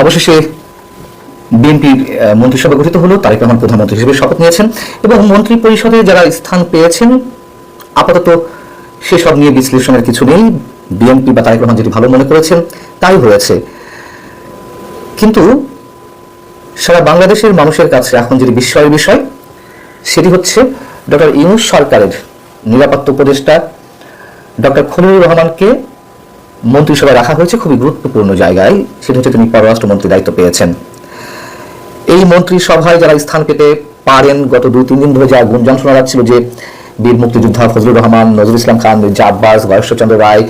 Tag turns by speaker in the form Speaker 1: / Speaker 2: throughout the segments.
Speaker 1: অবশেষে বিএনপির মন্ত্রিসভা গঠিত হলো, তারেক রহমান প্রধানমন্ত্রী হিসেবে শপথ নিয়েছেন এবং মন্ত্রী পরিষদে যারা স্থান পেয়েছেন, আপাতত সেসব নিয়ে বিশ্লেষণের কিছু নেই। বিএনপি বা তারেক রহমান যেটি ভালো মনে করেছেন, তাই হয়েছে। কিন্তু সারা বাংলাদেশের মানুষের কাছে এখন যেটি বিস্ময়ের বিষয়, সেটি হচ্ছে ডক্টর ইউনুস সরকারের নিরাপত্তা উপদেষ্টা ডক্টর খলিলুর রহমানকে মন্ত্রিসভায় রাখা হয়েছে খুবই গুরুত্বপূর্ণ জায়গায়। সেটা হচ্ছে তিনি পররাষ্ট্রমন্ত্রী দায়িত্ব পেয়েছেন। এই মন্ত্রিসভায় যারা স্থান পেতে পারেন, গত দুই, তিন দিন ধরে যা গুঞ্জন শোনা যাচ্ছিল যে বীর মুক্তিযোদ্ধা ফজলুর রহমান, নজরুল ইসলাম খান মির্জা আব্বাস গয়েশ্বরচন্দ্র রায়,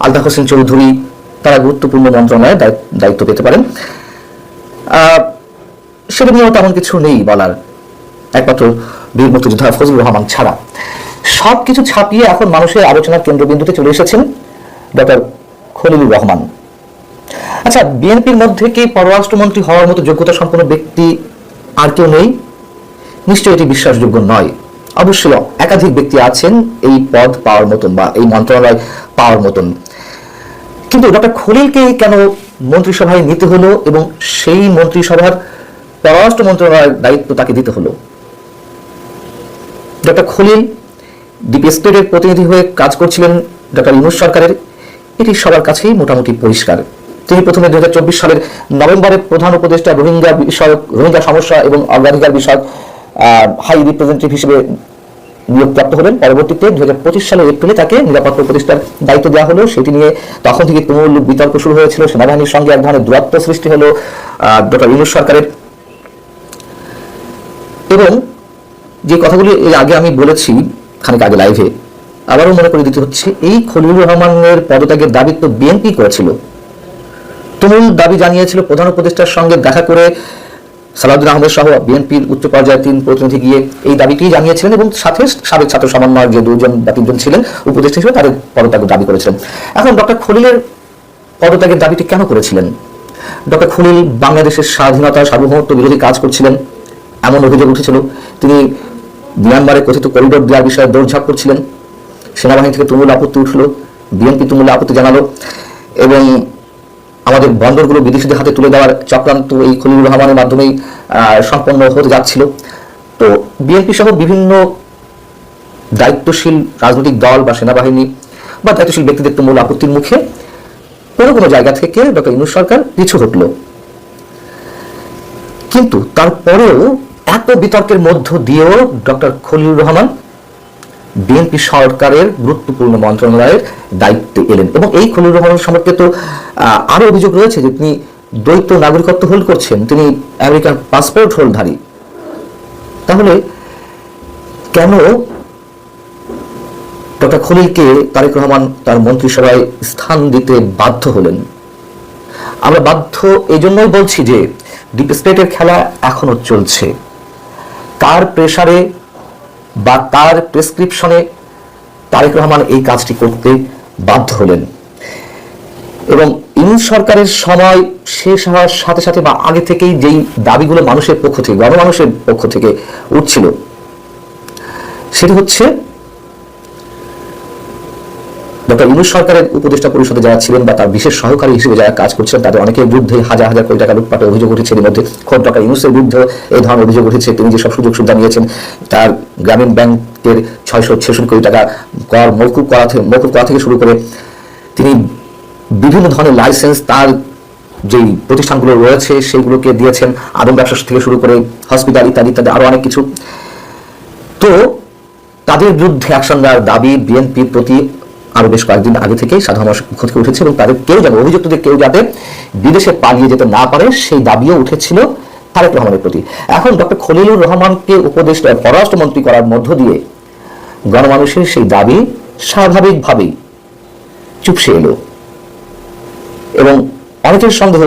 Speaker 1: আলতাফ হোসেন চৌধুরী, তারা গুরুত্বপূর্ণ মন্ত্রণালয়ে দায়িত্ব- পেতে পারেন। সেটা নিয়েও তেমন কিছু নেই বলার। একমাত্র বীর মুক্তিযোদ্ধা ফজলুর রহমান ছাড়া। সব কিছু ছাপিয়ে এখন মানুষের আলোচনার কেন্দ্রবিন্দুতে চলে এসেছেন ডক্টর খলিলুর রহমান। আচ্ছা বিএনপির মধ্যে কি পররাষ্ট্রমন্ত্রী হওয়ার মতো যোগ্যতা সম্পন্ন ব্যক্তি আর কেউ নেই? নিশ্চয়ই এটি বিশ্বাসযোগ্য নয়। অবশ্যই একাধিক ব্যক্তি আছেন এই পদ পাওয়ার মতন বা এই মন্ত্রণালয় পাওয়ার মতন। কিন্তু ডক্টর খলিলকে কেন মন্ত্রিসভায় নিতে হলো এবং সেই মন্ত্রিসভার পররাষ্ট্র মন্ত্রণালয়ের দায়িত্ব তাকে দিতে হলো? ডক্টর খলিল ডিপি স্টেটের প্রতিনিধি হয়ে কাজ করছিলেন ডক্টর ইউনুস সরকারের। এটি সবার কাছেই মোটামুটি পরিষ্কার। তিনি প্রথমে দুই হাজার চব্বিশ সালের নভেম্বরে প্রধান উপদেষ্টা রোহিঙ্গা বিষয়ক, রোহিঙ্গা সমস্যা এবং অগ্রাধিকার বিষয়ক হাই রিপ্রেজেন্টেটিভ হিসেবে নিয়োগপ্রাপ্ত হলেন। পরবর্তীতে দু সালের এপ্রিলে তাকে নিরাপত্তা উপদেষ্টার দায়িত্ব দেওয়া হলো। সেটি নিয়ে তখন থেকে তুমুল বিতর্ক শুরু হয়েছিল। সেনাবাহিনীর সঙ্গে এক ধরনের দূরত্ব সৃষ্টি হলো ডক্টর ইউনুস সরকারের। এবং যে কথাগুলি এর আগে আমি বলেছি, খানিক আগে লাইভে আবারও মনে করে দিতে হচ্ছে, এই খলিলুর রহমানের পদত্যাগের দাবি তো বিএনপি করেছিল। তুমুল দাবি জানিয়েছিল প্রধান উপদেষ্টার সঙ্গে দেখা করে সালাউদ্দিন আহমেদ সহ বিএনপির উচ্চ পর্যায়ের তিন প্রতিনিধি গিয়ে এই দাবিটি জানিয়েছিলেন এবং সাথে সাবেক ছাত্র সমন্বয়ের যে দুজন বা তিনজন ছিলেন, উপদেষ্টা হিসেবে তাদের পদত্যাগের দাবি করেছিলেন। এখন ডক্টর খলিলের পদত্যাগের দাবিটি কেন করেছিলেন? ডক্টর খলিল বাংলাদেশের স্বাধীনতা সার্বভৌমত্ব বিরোধী কাজ করছিলেন, এমন অভিযোগ উঠেছিল। তিনি মিয়ানমারে কথিত করিডোর দেওয়ার বিষয়ে দৌড়ঝাঁপ করছিলেন। সেনাবাহিনী থেকে তুমুল আপত্তি উঠল, বিএনপি তুমুল আপত্তি জানালো এবং আমাদের বন্দরগুলো বিদেশিদের হাতে তুলে দেওয়ার চক্রান্ত এই খলিলুর রহমানের মাধ্যমেই সম্পন্ন হতে যাচ্ছিল। তো বিএনপি সহ বিভিন্ন দায়িত্বশীল রাজনৈতিক দল বা সেনাবাহিনী বা দায়িত্বশীল ব্যক্তিদের তুমুল আপত্তির মুখে কোনো কোনো জায়গা থেকে ডক্টর ইউনুস সরকার পিছু হটল। কিন্তু তারপরেও এত বিতর্কের মধ্য দিয়েও ডক্টর খলিলুর রহমান বিএনপি সরকারের গুরুত্বপূর্ণ মন্ত্রণালয়ের দায়িত্বে এলেন। এবং এই খলিলুর রহমান সম্পর্কে তো আহ, আরও অভিযোগ রয়েছে যে তিনি দ্বৈত নাগরিকত্ব হোল্ড করছেন। তিনি আমেরিকান পাসপোর্ট হোল্ডধারী তাহলে কেন ডক্টর খলিলকে তারেক রহমান তার মন্ত্রিসভায় স্থান দিতে বাধ্য হলেন? আমরা বাধ্য এই জন্যই বলছি যে ডিপ স্টেটের খেলা এখনও চলছে। কার প্রেসারে বা তার প্রেসক্রিপশনে তারেক রহমান এই কাজটি করতে বাধ্য হলেন। এবং ইংরেজ সরকারের সময় শেষ হওয়ার সাথে সাথে বা আগে থেকেই যেই দাবিগুলো মানুষের পক্ষ থেকে, গণমানুষের পক্ষ থেকে উঠছিল, সেটি হচ্ছে ডক্টর ইউনুস সরকারের উপদেষ্টা পরিষদে যারা ছিলেন বা তার বিশেষ সহকারী হিসেবে যারা কাজ করছেন তাদের অনেকের বিরুদ্ধে হাজার হাজার কোটি টাকা লুটপাটের অভিযোগ উঠেছে। এর মধ্যে খোদ ডক্টর ইউনুসের বিরুদ্ধে এই ধরনের অভিযোগ উঠেছে। তিনি যে সব সুযোগ সুবিধা নিয়েছেন, তার গ্রামীণ ব্যাংকের ছয়শো ছেষট্টি কোটি টাকা কর, মৌকুব করা থেকে, মৌকুব করা থেকে শুরু করে তিনি বিভিন্ন ধরনের লাইসেন্স, তার যেই প্রতিষ্ঠানগুলো রয়েছে সেইগুলোকে দিয়েছেন, আদম ব্যবসা থেকে শুরু করে হসপিটাল ইত্যাদি ইত্যাদি আরও অনেক কিছু। তো তাদের বিরুদ্ধে অ্যাকশন দাবি বিএনপির প্রতি আরও বেশ কয়েকদিন আগে থেকেই সাধারণ পক্ষ থেকে উঠেছে এবং তাদের কেউ যাবে অভিযুক্তদের কেউ যাতে বিদেশে পালিয়ে যেতে না পারে, সেই দাবিও উঠেছিল তারেক রহমানের প্রতি। এখন ডক্টর খলিলুর রহমানকে উপদেষ্টা, পররাষ্ট্রমন্ত্রী করার মধ্য দিয়ে গণমানুষের সেই দাবি স্বাভাবিকভাবেই চুপসে এলো। এবং অনেকের সন্দেহ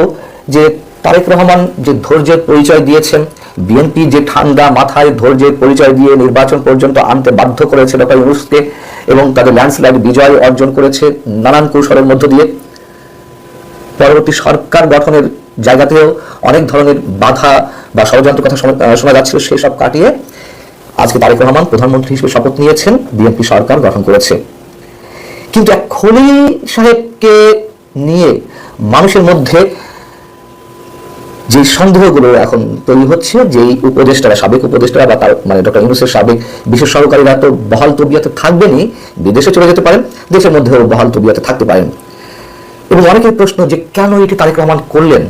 Speaker 1: যে তারেক রহমান যে ধৈর্যের পরিচয় দিয়েছেন বিএনপি যে ঠান্ডা মাথায় ধৈর্যের পরিচয় দিয়ে নির্বাচন পর্যন্ত আনতে বাধ্য করেছে ডক্টর ইউনুসকে এবং তাদের ল্যান্ডস্লাইড বিজয় অর্জন করেছে নানান কৌশলের মধ্য দিয়ে। পরবর্তী সরকার গঠনের জায়গাতেও অনেক ধরনের বাধা বা ষড়যন্ত্র কথা শোনা- যাচ্ছিল, সেসব কাটিয়ে আজকে তারেক রহমান প্রধানমন্ত্রী হিসেবে শপথ নিয়েছেন বিএনপি সরকার গঠন করেছে। কিন্তু এক খলিল সাহেবকে নিয়ে মানুষের মধ্যে যে সন্দেহগুলো এখন তৈরি হচ্ছে যে এই উপদেষ্টারা, সাবেক উপদেষ্টারা বা তার মানে ডক্টর ইউনুসের সাবেক বিশেষ সহকারীরা তো বহাল তবিয়াতে থাকবেনই, বিদেশে চলে যেতে পারেন, দেশের মধ্যেও বহাল তবিয়াতে থাকতে পারেন। এবং অনেকের প্রশ্ন যে কেন এটি তারেক রহমান করলেন?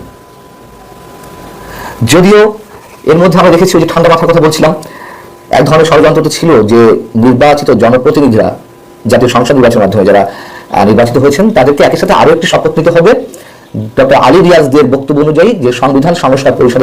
Speaker 1: যদিও এর মধ্যে আমরা দেখেছি ওই যে ঠান্ডা মাথার কথা বলছিলাম, এক ধরনের ষড়যন্ত্র তো ছিল যে নির্বাচিত জনপ্রতিনিধিরা, জাতীয় সংসদ নির্বাচনের মাধ্যমে যারা নির্বাচিত হয়েছেন, তাদেরকে একই সাথে আরও একটি শপথ নিতে হবে। ডক্টর আলী রিয়াজদের বক্তব্য অনুযায়ী যে সংবিধান সংস্কার পরিষদের